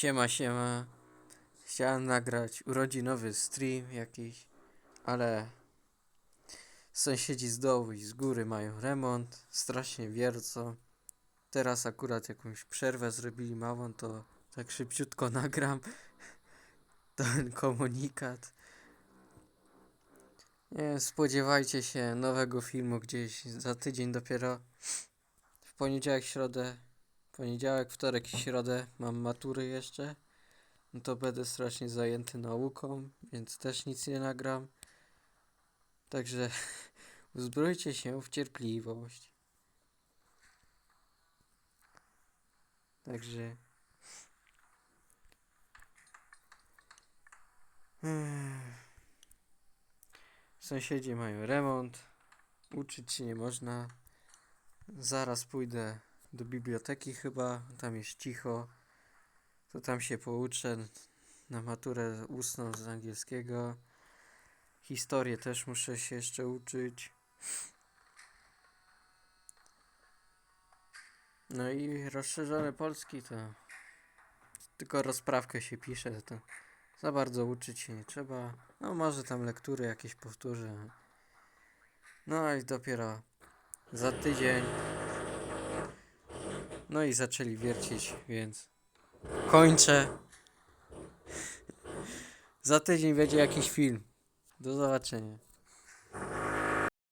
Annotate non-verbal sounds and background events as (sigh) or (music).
Siema, siema. Chciałem nagrać urodzinowy stream jakiś, ale sąsiedzi z dołu i z góry mają remont, strasznie wiercą. Teraz akurat jakąś przerwę zrobili małą, to tak szybciutko (laughs) nagram ten komunikat. Nie, spodziewajcie się nowego filmu gdzieś za tydzień dopiero. W poniedziałek, środę Poniedziałek, wtorek i środę mam matury jeszcze. No to będę strasznie zajęty nauką, więc też nic nie nagram. Także (laughs) uzbrójcie się w cierpliwość. Także. Sąsiedzi mają remont. Uczyć się nie można. Zaraz pójdę do biblioteki chyba, tam jest cicho, to tam się pouczę na maturę ustną z angielskiego. Historię też muszę się jeszcze uczyć. No i rozszerzone polski to tylko rozprawkę się pisze, to za bardzo uczyć się nie trzeba. No może tam lektury jakieś powtórzę. No i dopiero za tydzień no i zaczęli wiercić, więc kończę. Za tydzień będzie jakiś film. Do zobaczenia.